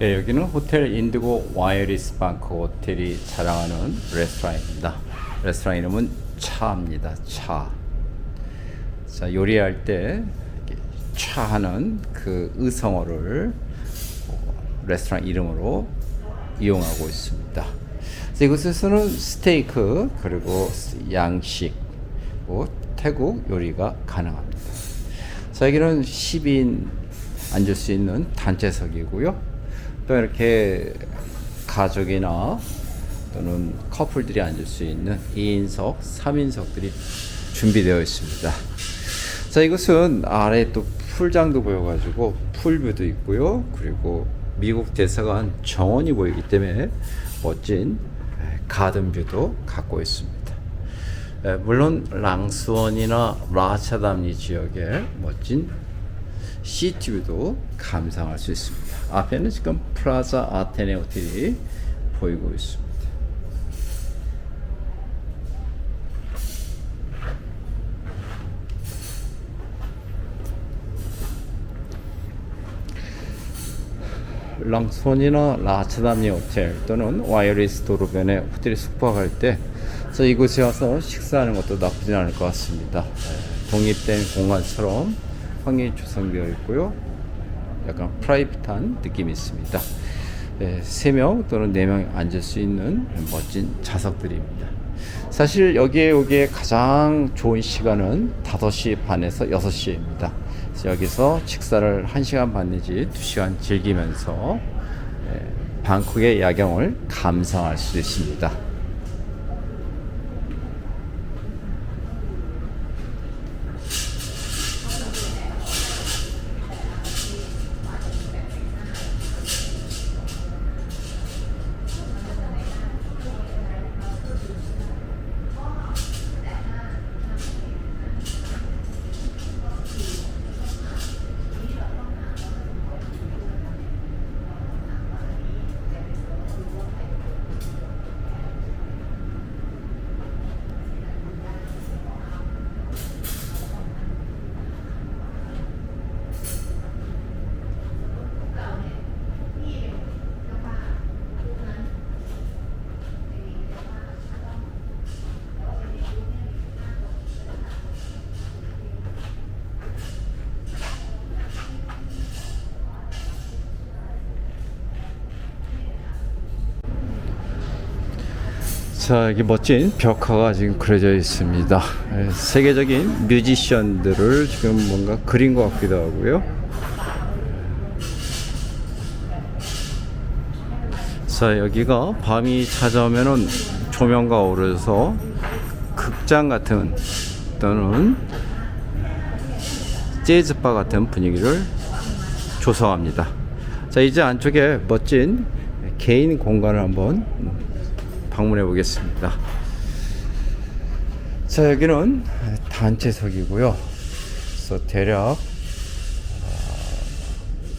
예, 여기는 호텔 인디고 와이리스 방크 호텔이 자랑하는 레스토랑입니다. 레스토랑 이름은 차입니다. 차. 자, 요리할 때 이렇게 차하는 그 의성어를 어, 레스토랑 이름으로 이용하고 있습니다. 이곳에서는 스테이크 그리고 양식, 뭐 태국 요리가 가능합니다. 자, 여기는 10인 앉을 수 있는 단체석이고요. 또 이렇게 가족이나 또는 커플들이 앉을 수 있는 2인석, 3인석들이 준비되어 있습니다. 자, 이것은 아래 또 풀장도 보여가지고 풀뷰도 있고요. 그리고 미국 대사관 정원이 보이기 때문에 멋진 가든뷰도 갖고 있습니다. 에, 물론 랑스원이나 라차담리 지역의 멋진 시티뷰도 감상할 수 있습니다. 앞에는 지금 플라자 아테네 호텔이 보이고 있습니다. 랑손이나 라차담리 호텔 또는 와이리스 도로변에 호텔에 숙박할 때 그래서 이곳에 와서 식사하는 것도 나쁘지 않을 것 같습니다. 네, 독립된 공간처럼 환경이 조성되어 있고요. 약간 프라이빗한 느낌이 있습니다. 네, 3명 또는 4명 앉을 수 있는 멋진 좌석들입니다. 사실 여기에 오기에 가장 좋은 시간은 5시 반에서 6시입니다. 그래서 여기서 식사를 1시간 반 내지 2시간 즐기면서 예, 방콕의 야경을 감상할 수 있습니다. 자, 여기 멋진 벽화가 지금 그려져 있습니다. 예, 세계적인 뮤지션들을 지금 뭔가 그린 것 같기도 하고요. 자, 여기가 밤이 찾아오면은 조명가 어우러져서 극장 같은 또는 재즈바 같은 분위기를 조성합니다. 자, 이제 안쪽에 멋진 개인 공간을 한번 방문해 보겠습니다. 자, 여기는 단체석이고요. 그래서 대략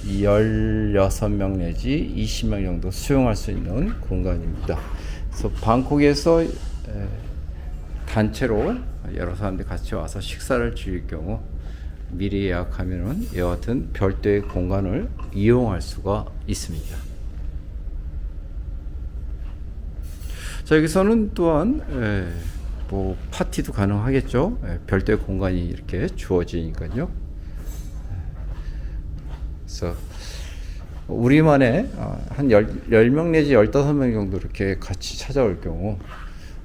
16명 내지 20명 정도 수용할 수 있는 공간입니다. 그래서 방콕에서 에, 단체로 여러 사람들이 같이 와서 식사를 즐길 경우 미리 예약하면은 같은 별도의 공간을 이용할 수가 있습니다. 자 여기서는 또한 에, 뭐 파티도 가능하겠죠. 에, 별도의 공간이 이렇게 주어지니까요. 그래서 우리만의 어, 한 10, 10 명 내지 15명 정도 이렇게 같이 찾아올 경우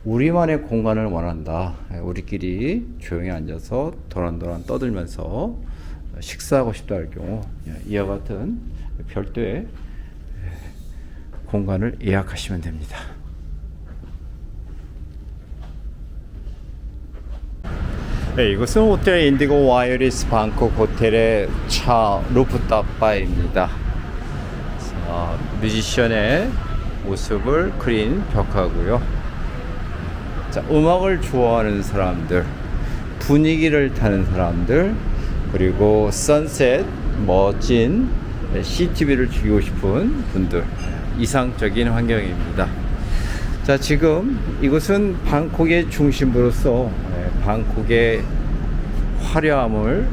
우리만의 공간을 원한다. 에, 우리끼리 조용히 앉아서 도란도란 떠들면서 식사하고 싶다 할 경우 예, 이와 같은 별도의 공간을 예약하시면 됩니다. 네, 이곳은 호텔 인디고 와이리스 방콕 호텔의 차 루프탑 바입니다. 자, 뮤지션의 모습을 그린 벽화고요. 자, 음악을 좋아하는 사람들, 분위기를 타는 사람들, 그리고 선셋 멋진 CTV를 즐기고 싶은 분들 이상적인 환경입니다. 자, 지금 이곳은 방콕의 중심부로서 예, 방콕의 화려함을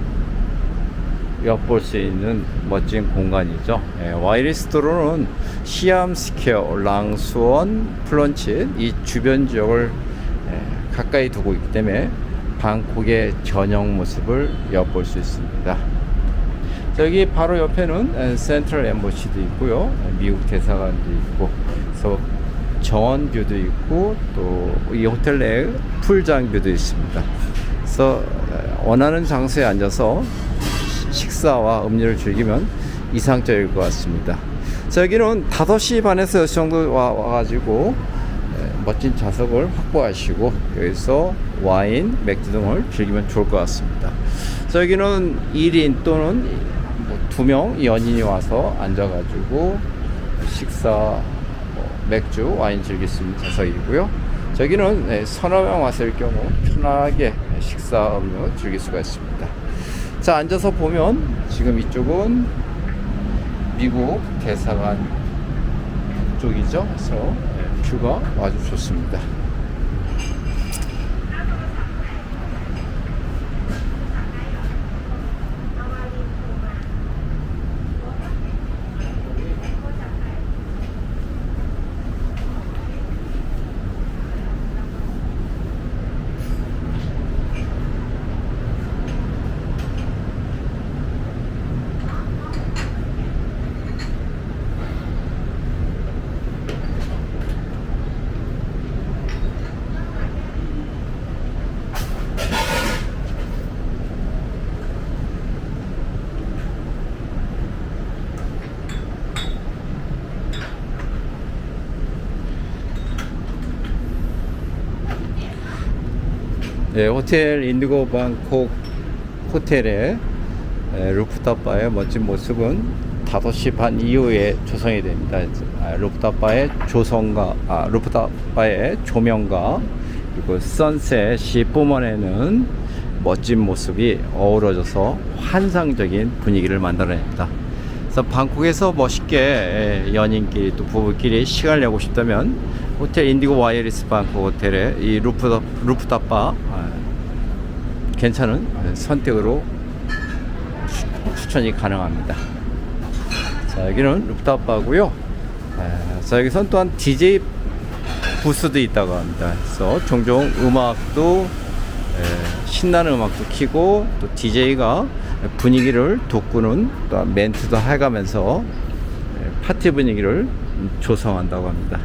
엿볼 수 있는 멋진 공간이죠. 예, 와이리스토로는 시암 스퀘어, 랑수원, 플런치 이 주변 지역을 예, 가까이 두고 있기 때문에 방콕의 전형 모습을 엿볼 수 있습니다. 저기 바로 옆에는 에, 센트럴 엠버시도 있고요. 에, 미국 대사관도 있고, 그래서 정원 뷰도 있고, 또 이 호텔 내에 풀장 뷰도 있습니다. 그래서 에, 원하는 장소에 앉아서 시- 식사와 음료를 즐기면 이상적일 것 같습니다. 자, 여기는 5시 반에서 6시 정도 와, 와가지고 에, 멋진 좌석을 확보하시고 여기서 와인, 맥주 등을 즐기면 좋을 것 같습니다. 자, 여기는 1인 또는 뭐두명 연인이 와서 앉아가지고 식사, 뭐 맥주, 와인 즐길 수 있는 좌석이고요. 저기는 네, 서너 명 왔을 경우 편하게 식사, 음료 즐길 수가 있습니다. 자, 앉아서 보면 지금 이쪽은 미국 대사관 쪽이죠. 그래서 네, 뷰가 아주 좋습니다. 네, 호텔 인디고 방콕 호텔의 에, 루프탑 바의 멋진 모습은 5시 반 이후에 조성이 됩니다. 아, 루프탑 바의 조성과 아, 루프탑 바의 조명과 그리고 선셋이 뿜어내는 멋진 모습이 어우러져서 환상적인 분위기를 만들어냅니다. 그래서 방콕에서 멋있게 에, 연인끼리 또 부부끼리 시간을 내고 싶다면 호텔 인디고 와이리스 방콕 호텔의 이 루프탑 루프탑바 아, 괜찮은 선택으로 추- 추천이 가능합니다. 자 여기는 루프탑 바고요. 아, 자 여기선 또한 DJ 부스도 있다고 합니다. 그래서 종종 음악도 에, 신나는 음악도 키고 또 DJ가 분위기를 돋구는 또 멘트도 해가면서 에, 파티 분위기를 조성한다고 합니다.